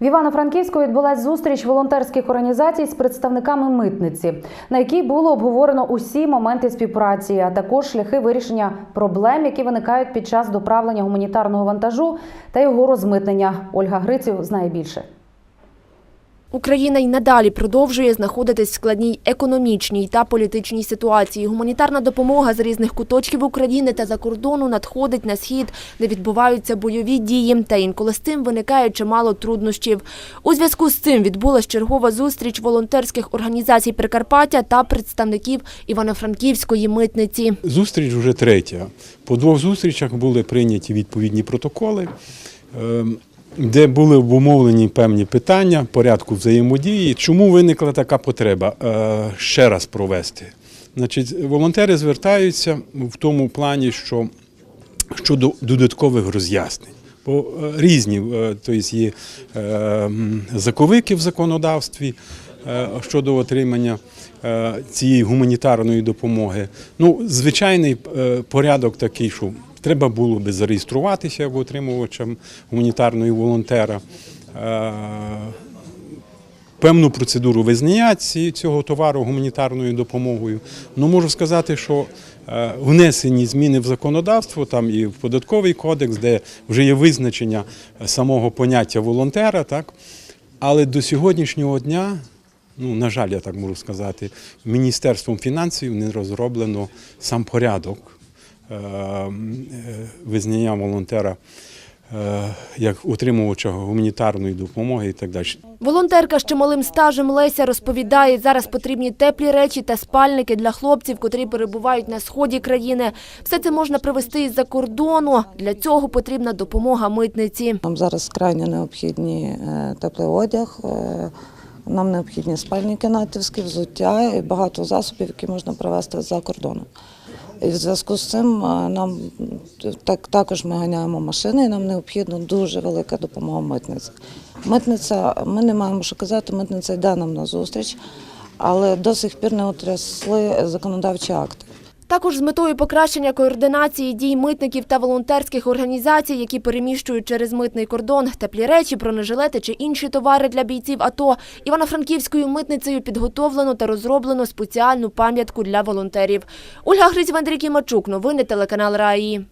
В Івано-Франківську відбулася зустріч волонтерських організацій з представниками митниці, на якій було обговорено усі моменти співпраці, а також шляхи вирішення проблем, які виникають під час доправлення гуманітарного вантажу та його розмитнення. Ольга Гриців знає більше. Україна й надалі продовжує знаходитись в складній економічній та політичній ситуації. Гуманітарна допомога з різних куточків України та за кордону надходить на схід, де відбуваються бойові дії, та інколи з цим виникає чимало труднощів. У зв'язку з цим відбулась чергова зустріч волонтерських організацій Прикарпаття та представників Івано-Франківської митниці. Зустріч вже третя. По двох зустрічах були прийняті відповідні протоколи, ем, де були обумовлені певні питання порядку взаємодії. Чому виникла така потреба Е, ще раз провести? Значить, волонтери звертаються в тому плані, що щодо додаткових роз'яснень. Бо е, різні тобто є заковики в законодавстві щодо отримання цієї гуманітарної допомоги. Ну, звичайний порядок такий, що треба було би зареєструватися як отримувачем гуманітарної волонтера. е, певну процедуру визнання цього товару гуманітарною допомогою. Ну можу сказати, що е, внесені зміни в законодавство, там і в податковий кодекс, де вже є визначення е, самого поняття волонтера, так але до сьогоднішнього дня. Ну, на жаль, я так можу сказати, Міністерством фінансів не розроблено сам порядок визнання волонтера е, як утримувача гуманітарної допомоги і так далі. Волонтерка з чималим стажем Леся розповідає, зараз потрібні теплі речі та спальники для хлопців, котрі перебувають на сході країни. Все це можна привезти із-за кордону. Для цього потрібна допомога митниці. Нам зараз крайне необхідні е, теплий одяг, е, нам необхідні спальники натівські, взуття і багато засобів, які можна привезти за кордону. І в зв'язку з цим нам так, також ми ганяємо машини, і нам необхідна дуже велика допомога митниці. Митниця, ми не маємо що казати, митниця йде нам на зустріч, але до сих пір не отрясли законодавчі акти. Також з метою покращення координації дій митників та волонтерських організацій, які переміщують через митний кордон теплі речі, бронежилети чи інші товари для бійців АТО, Івано-Франківською митницею підготовлено та розроблено спеціальну пам'ятку для волонтерів. Ольга Гриців, Андрій Кімачук. Новини телеканал Раї.